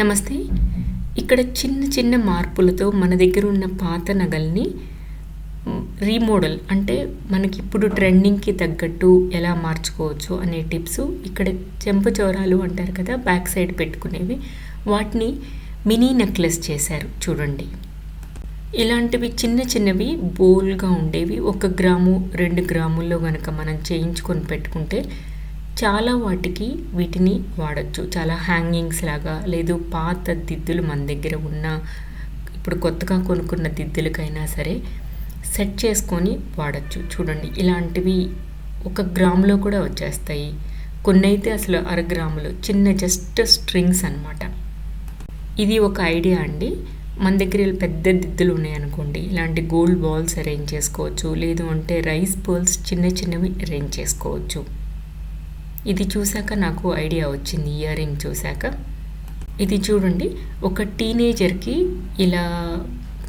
నమస్తే. ఇక్కడ చిన్న చిన్న మార్పులతో మన దగ్గర ఉన్న పాత నగల్ని రీమోడల్ అంటే మనకి ఇప్పుడు ట్రెండింగ్కి తగ్గట్టు ఎలా మార్చుకోవచ్చు అనే టిప్స్ ఇక్కడ చెంపచౌరాలు అంటారు కదా బ్యాక్ సైడ్ పెట్టుకునేవి. వాటిని మినీ నెక్లెస్ చేశారు చూడండి. ఇలాంటివి చిన్న చిన్నవి బోల్గా ఉండేవి. ఒక గ్రాము రెండు గ్రాముల్లో కనుక మనం చేయించుకొని పెట్టుకుంటే చాలా వాటికి వీటిని వాడచ్చు. చాలా హ్యాంగింగ్స్ లాగా లేదు పాత దిద్దులు మన దగ్గర ఉన్న ఇప్పుడు కొత్తగా కొనుక్కున్న దిద్దులకైనా సరే సెట్ చేసుకొని వాడచ్చు. చూడండి ఇలాంటివి ఒక గ్రాములో కూడా వచ్చేస్తాయి. కొన్ని అయితే అసలు అర గ్రాములు చిన్న జస్ట్ స్ట్రింగ్స్ అన్నమాట. ఇది ఒక ఐడియా అండి. మన దగ్గర పెద్ద దిద్దులు ఉన్నాయనుకోండి ఇలాంటి గోల్డ్ బాల్స్ అరేంజ్ చేసుకోవచ్చు. లేదు అంటే రైస్ బాల్స్ చిన్న చిన్నవి అరేంజ్ చేసుకోవచ్చు. ఇది చూశాక నాకు ఐడియా వచ్చింది ఇయర్ రింగ్ చూశాక. ఇది చూడండి ఒక టీనేజర్కి ఇలా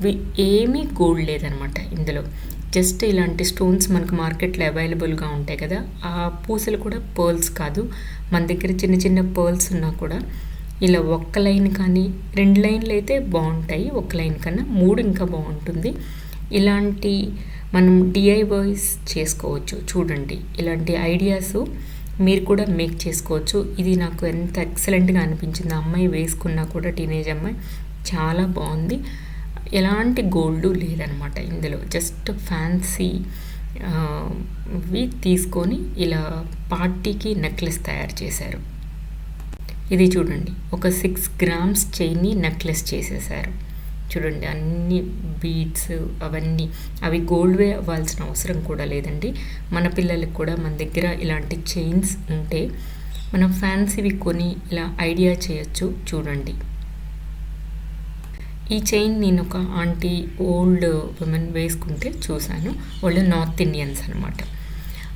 వి- ఏమీ గోల్డ్ లేదనమాట ఇందులో. జస్ట్ ఇలాంటి స్టోన్స్ మనకు మార్కెట్లో అవైలబుల్గా ఉంటాయి కదా ఆ పూసలు కూడా పర్ల్స్ కాదు. మన దగ్గర చిన్న చిన్న పర్ల్స్ ఉన్నా కూడా ఇలా ఒక్క లైన్ కానీ రెండు లైన్లు అయితే బాగుంటాయి ఒక లైన్ కన్నా. మూడు ఇంకా బాగుంటుంది. ఇలాంటి మనం డిఐవైస్ చేసుకోవచ్చు చూడండి. ఇలాంటి ఐడియాస్ మీరు కూడా మేక్ చేసుకోవచ్చు. ఇది నాకు ఎంత ఎక్సలెంట్గా అనిపించింది. ఆ అమ్మాయి వేసుకున్నా కూడా టీనేజ్ అమ్మాయి చాలా బాగుంది. ఎలాంటి గోల్డ్ లేదనమాట ఇందులో. జస్ట్ ఫ్యాన్సీ వి తీసుకొని ఇలా పార్టీకి నెక్లెస్ తయారు చేశారు. ఇది చూడండి. ఒక సిక్స్ గ్రామ్స్ చైన్ని నెక్లెస్ చేసేసారు. చూడండి అన్ని బీట్స్ అవన్నీ. అవి గోల్డ్వే అవ్వాల్సిన అవసరం కూడా లేదండి. మన పిల్లలకు కూడా మన దగ్గర ఇలాంటి చైన్స్ ఉంటే మనం ఫ్యాన్సీవి కొని ఇలా ఐడియా చేయొచ్చు చూడండి. ఈ చైన్ నేను ఒక ఆంటీ ఓల్డ్ ఉమెన్ వేసుకుంటే చూశాను. వాళ్ళు నార్త్ ఇండియన్స్ అనమాట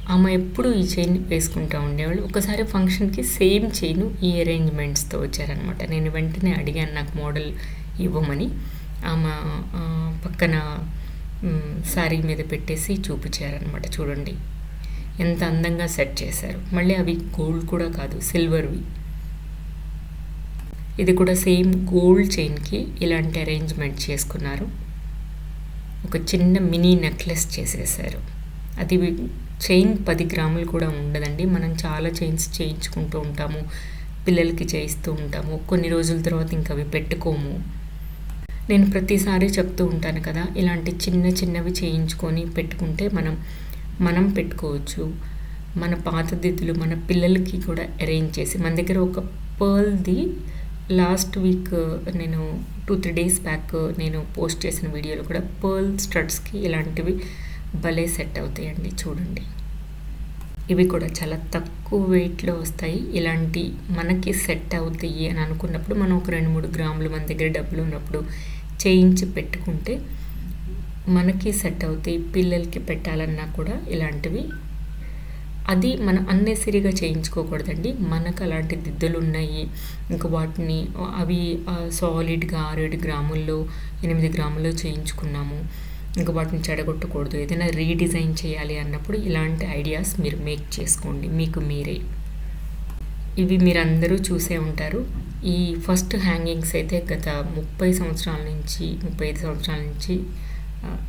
ఆమె ఎప్పుడు ఈ చైన్ వేసుకుంటూ ఉండేవాళ్ళు. ఒకసారి ఫంక్షన్కి సేమ్ చైన్ ఈ అరేంజ్మెంట్స్తో వచ్చారనమాట నేను వెంటనే అడిగాను నాకు మోడల్ ఇవ్వమని. ఆమె పక్కన శారీ మీద పెట్టేసి చూపించారనమాట చూడండి. ఎంత అందంగా సెట్ చేశారు. మళ్ళీ అవి గోల్డ్ కూడా కాదు సిల్వర్వి. ఇది కూడా సేమ్ గోల్డ్ చైన్కి ఇలాంటి అరేంజ్మెంట్ చేసుకున్నారు. ఒక చిన్న మినీ నెక్లెస్ చేసేసారు. అది చైన్ పది గ్రాములు కూడా ఉండదండి. మనం చాలా చైన్స్ చేయించుకుంటూ ఉంటాము పిల్లలకి చేయిస్తూ ఉంటాము. కొన్ని రోజుల తర్వాత ఇంకా అవి పెట్టుకోము. నేను ప్రతిసారి చెప్తూ ఉంటాను కదా ఇలాంటి చిన్న చిన్నవి చేయించుకొని పెట్టుకుంటే మనం మనం పెట్టుకోవచ్చు. మన పాత దిద్దులు మన పిల్లలకి కూడా అరేంజ్ చేసి మన దగ్గర ఒక పర్ల్ది లాస్ట్ వీక్ నేను టూ త్రీ డేస్ బ్యాక్ నేను పోస్ట్ చేసిన వీడియోలో కూడా పర్ల్ స్టడ్స్కి ఇలాంటివి భలే సెట్ అవుతాయండి చూడండి. ఇవి కూడా చాలా తక్కువ వెయిట్లో వస్తాయి. ఇలాంటి మనకి సెట్ అవుతాయి అని అనుకున్నప్పుడు మనం ఒక రెండు మూడు గ్రాములు మన దగ్గర డబ్బులు ఉన్నప్పుడు చేయించి పెట్టుకుంటే మనకి సెట్ అవుతాయి. పిల్లలకి పెట్టాలన్నా కూడా ఇలాంటివి. అది మనం అన్నెసరిగా చేయించుకోకూడదండి. మనకు అలాంటి దిద్దులు ఉన్నాయి. ఇంకా వాటిని అవి సాలిడ్గా ఆరేడు గ్రాముల్లో ఎనిమిది గ్రాముల్లో చేయించుకున్నాము. ఇంకా వాటిని చెడగొట్టకూడదు. ఏదైనా రీడిజైన్ చేయాలి అన్నప్పుడు ఇలాంటి ఐడియాస్ మీరు మేక్ చేసుకోండి. మీకు మీరే. ఇవి మీరందరూ చూసే ఉంటారు. ఈ ఫస్ట్ హ్యాంగింగ్స్ అయితే గత ముప్పై సంవత్సరాల నుంచి ముప్పై ఐదు సంవత్సరాల నుంచి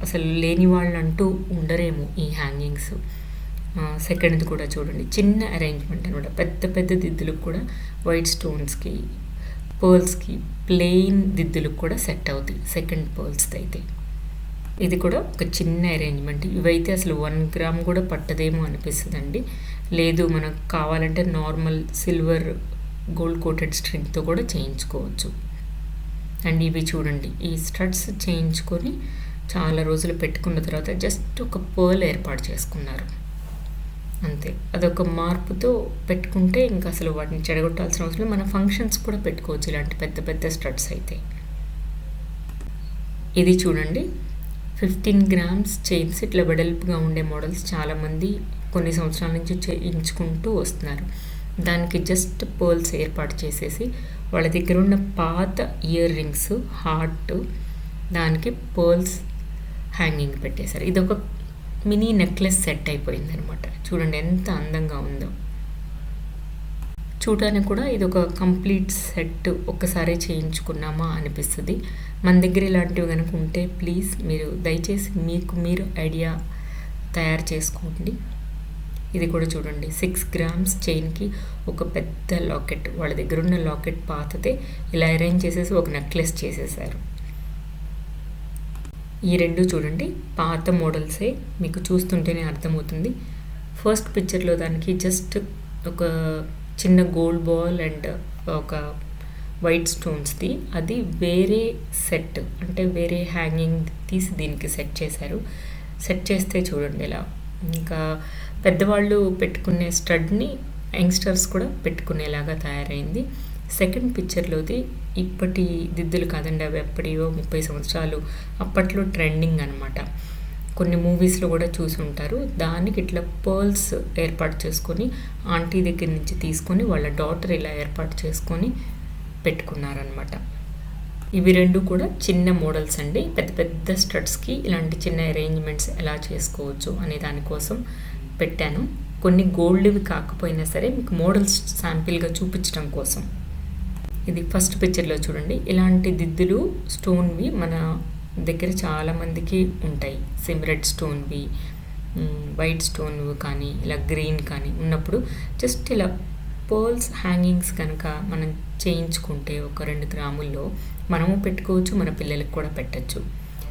అసలు లేని వాళ్ళు అంటూ ఉండరేమో ఈ హ్యాంగింగ్స్. సెకండ్ది కూడా చూడండి. చిన్న అరేంజ్మెంట్ అనమాట పెద్ద పెద్ద దిద్దులకు కూడా వైట్ స్టోన్స్కి పర్ల్స్కి ప్లెయిన్ దిద్దులకు కూడా సెట్ అవుతాయి సెకండ్ పర్ల్స్ది అయితే. ఇది కూడా ఒక చిన్న అరేంజ్మెంట్ ఇవైతే అసలు వన్ గ్రామ్ కూడా పట్టదేమో అనిపిస్తుందండి. లేదు మనకు కావాలంటే నార్మల్ సిల్వర్ గోల్డ్ కోటెడ్ స్ట్రింగ్తో కూడా చేయించుకోవచ్చు. అండ్ ఇవి చూడండి ఈ స్టడ్స్ చేయించుకొని చాలా రోజులు పెట్టుకున్న తర్వాత జస్ట్ ఒక పర్ల్ ఏర్పాటు చేసుకున్నారు. అంతే. అదొక మార్పుతో పెట్టుకుంటే ఇంకా అసలు వాటిని చెడగొట్టాల్సిన అవసరం మన ఫంక్షన్స్ కూడా పెట్టుకోవచ్చు ఇలాంటి పెద్ద పెద్ద స్టడ్స్ అయితే. ఇది చూడండి. ఫిఫ్టీన్ గ్రామ్స్ చైన్స్ ఇట్లా వెడల్పుగా ఉండే మోడల్స్ చాలామంది కొన్ని సంవత్సరాల నుంచి చేయించుకుంటూ వస్తున్నారు. దానికి జస్ట్ పర్ల్స్ ఏర్పాటు చేసేసి వాళ్ళ దగ్గర ఉన్న పాత ఇయర్ రింగ్స్ హార్ట్ దానికి పర్ల్స్ హ్యాంగింగ్ పెట్టేశారు. ఇది ఒక మినీ నెక్లెస్ సెట్ అయిపోయింది అనమాట చూడండి ఎంత అందంగా ఉందో. చూడడానికి కూడా ఇది ఒక కంప్లీట్ సెట్ ఒక్కసారి చేయించుకున్నామా అనిపిస్తుంది. మన దగ్గర ఇలాంటివి కనుక ఉంటే ప్లీజ్ మీరు దయచేసి మీకు మీరు ఐడియా తయారు చేసుకోండి. ఇది కూడా చూడండి. సిక్స్ గ్రామ్స్ చైన్కి ఒక పెద్ద లాకెట్ వాళ్ళ దగ్గర ఉన్న లాకెట్ పాతతే ఇలా అరేంజ్ చేసేసి ఒక నెక్లెస్ చేసేసారు. ఈ రెండు చూడండి. పాత మోడల్సే. మీకు చూస్తుంటేనే అర్థమవుతుంది. ఫస్ట్ పిక్చర్లో దానికి జస్ట్ ఒక చిన్న గోల్డ్ బాల్ అండ్ ఒక వైట్ స్టోన్స్ది. అది వేరే సెట్ అంటే వేరే హ్యాంగింగ్ తీసి దీనికి సెట్ చేశారు. సెట్ చేస్తే చూడండి ఇలా. ఇంకా పెద్దవాళ్ళు పెట్టుకునే స్టడ్ని యంగ్స్టర్స్ కూడా పెట్టుకునేలాగా తయారైంది. సెకండ్ పిక్చర్లోది ఇప్పటి దిద్దులు కాదండి అవి ఎప్పటివో ముప్పై సంవత్సరాలు అప్పట్లో ట్రెండింగ్ అనమాట కొన్ని మూవీస్లో కూడా చూసి ఉంటారు దానికి ఇట్లా పర్ల్స్ ఏర్పాటు చేసుకొని ఆంటీ దగ్గర నుంచి తీసుకొని వాళ్ళ డాటర్ ఇలా ఏర్పాటు చేసుకొని పెట్టుకున్నారనమాట ఇవి రెండు కూడా చిన్న మోడల్స్ అండి. పెద్ద పెద్ద స్టడ్స్కి ఇలాంటి చిన్న అరేంజ్మెంట్స్ ఎలా చేసుకోవచ్చు అనే దానికోసం పెట్టాను. కొన్ని గోల్డ్వి కాకపోయినా సరే మీకు మోడల్స్ శాంపిల్గా చూపించడం కోసం. ఇది ఫస్ట్ పిక్చర్లో చూడండి. ఇలాంటి దిద్దులు స్టోన్వి మన దగ్గర చాలామందికి ఉంటాయి. సిమ్ రెడ్ స్టోన్వి వైట్ స్టోన్ కానీ ఇలా గ్రీన్ కానీ ఉన్నప్పుడు జస్ట్ ఇలా పర్ల్స్ హ్యాంగింగ్స్ కనుక మనం చేయించుకుంటే ఒక రెండు గ్రాముల్లో మనము పెట్టుకోవచ్చు మన పిల్లలకు కూడా పెట్టచ్చు.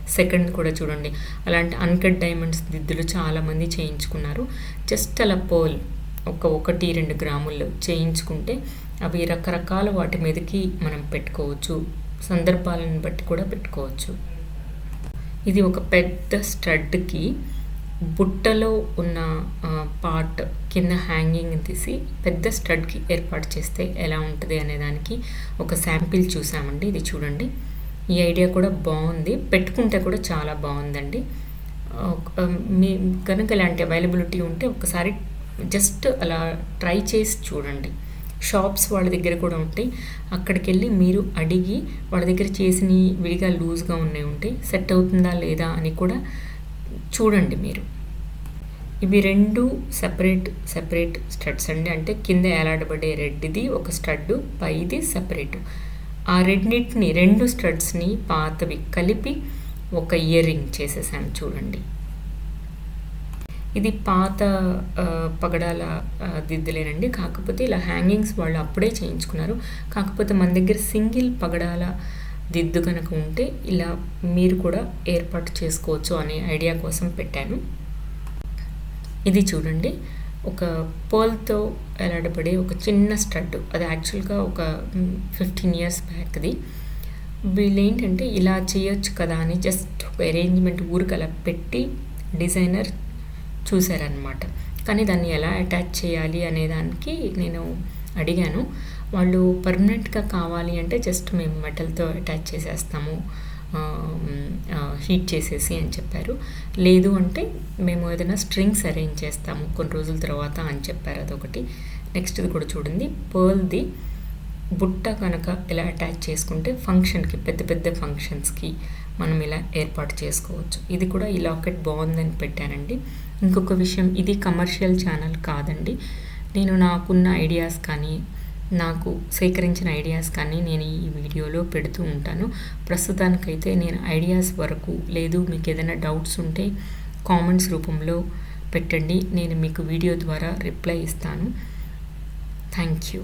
సెకండ్ కూడా చూడండి అలాంటి అన్కట్ డైమండ్స్ దిద్దులు చాలామంది చేయించుకున్నారు. జస్ట్ అలా పోల్ ఒక ఒకటి రెండు గ్రాముల్లో చేయించుకుంటే అవి రకరకాల వాటి మీదకి మనం పెట్టుకోవచ్చు. సందర్భాలను బట్టి కూడా పెట్టుకోవచ్చు. ఇది ఒక పెద్ద స్టడ్కి బుట్టలో ఉన్న పార్ట్ కింద హ్యాంగింగ్ తీసి పెద్ద స్టడ్కి ఏర్పాటు చేస్తే ఎలా ఉంటుంది అనే దానికి ఒక శాంపిల్ చూసామండి. ఇది చూడండి. ఈ ఐడియా కూడా బాగుంది. పెట్టుకుంటే కూడా చాలా బాగుందండి. మీ కనుక ఇలాంటి అవైలబిలిటీ ఉంటే ఒకసారి జస్ట్ అలా ట్రై చేసి చూడండి. షాప్స్ వాళ్ళ దగ్గర కూడా ఉంటాయి. అక్కడికి వెళ్ళి మీరు అడిగి వాళ్ళ దగ్గర చేసిన విడిగా లూజ్గా ఉన్నాయి ఉంటాయి సెట్ అవుతుందా లేదా అని కూడా చూడండి మీరు. ఇవి రెండు సెపరేట్ సెపరేట్ స్టడ్స్ అండి. అంటే కింద ఏలాడబడే రెడ్ది ఒక స్టడ్ పైది సెపరేట్. ఆ రెండింటిని రెండు స్టడ్స్ని పాతవి కలిపి ఒక ఇయర్ రింగ్ చేసేసాను చూడండి. ఇది పాత పగడాల దిద్దులేనండి. కాకపోతే ఇలా హ్యాంగింగ్స్ వాళ్ళు అప్పుడే చేయించుకున్నారు. కాకపోతే మన దగ్గర సింగిల్ పగడాల దిద్దు కనుక ఉంటే ఇలా మీరు కూడా ఏర్పాటు చేసుకోవచ్చు అనే ఐడియా కోసం పెట్టాను. ఇది చూడండి. ఒక పర్ల్తో ఎలాడబడే ఒక చిన్న స్టడ్. అది యాక్చువల్గా ఒక ఫిఫ్టీన్ ఇయర్స్ బ్యాక్ది. వీళ్ళు ఏంటంటే ఇలా చేయొచ్చు కదా అని జస్ట్ ఒక అరేంజ్మెంట్ ఊరికి అలా పెట్టి డిజైనర్ చూశారనమాట కానీ దాన్ని ఎలా అటాచ్ చేయాలి అనే దానికి నేను అడిగాను. వాళ్ళు పర్మనెంట్గా కావాలి అంటే జస్ట్ మేము మెటల్తో అటాచ్ చేసేస్తాము హీట్ చేసేసి అని చెప్పారు. లేదు అంటే మేము ఏదైనా స్ట్రింగ్స్ అరేంజ్ చేస్తాము కొన్ని రోజుల తర్వాత అని చెప్పారు అదొకటి. నెక్స్ట్ది కూడా చూడండి. పర్ల్ది బుట్ట కనుక ఇలా అటాచ్ చేసుకుంటే ఫంక్షన్కి పెద్ద పెద్ద ఫంక్షన్స్కి మనం ఇలా ఏర్పాటు చేసుకోవచ్చు. ఇది కూడా ఈ లాకెట్ బాగుందని పెట్టానండి. ఇంకొక విషయం ఇది కమర్షియల్ ఛానల్ కాదండి. నేను నాకున్న ఐడియాస్ కానీ నాకు సేకరించిన ఐడియాస్ కానీ నేను ఈ వీడియోలో పెడుతూ ఉంటాను. ప్రస్తుతానికైతే నేను ఐడియాస్ వరకు లేదు. మీకు ఏదైనా డౌట్స్ ఉంటే కామెంట్స్ రూపంలో పెట్టండి. నేను మీకు వీడియో ద్వారా రిప్లై ఇస్తాను. Thank you.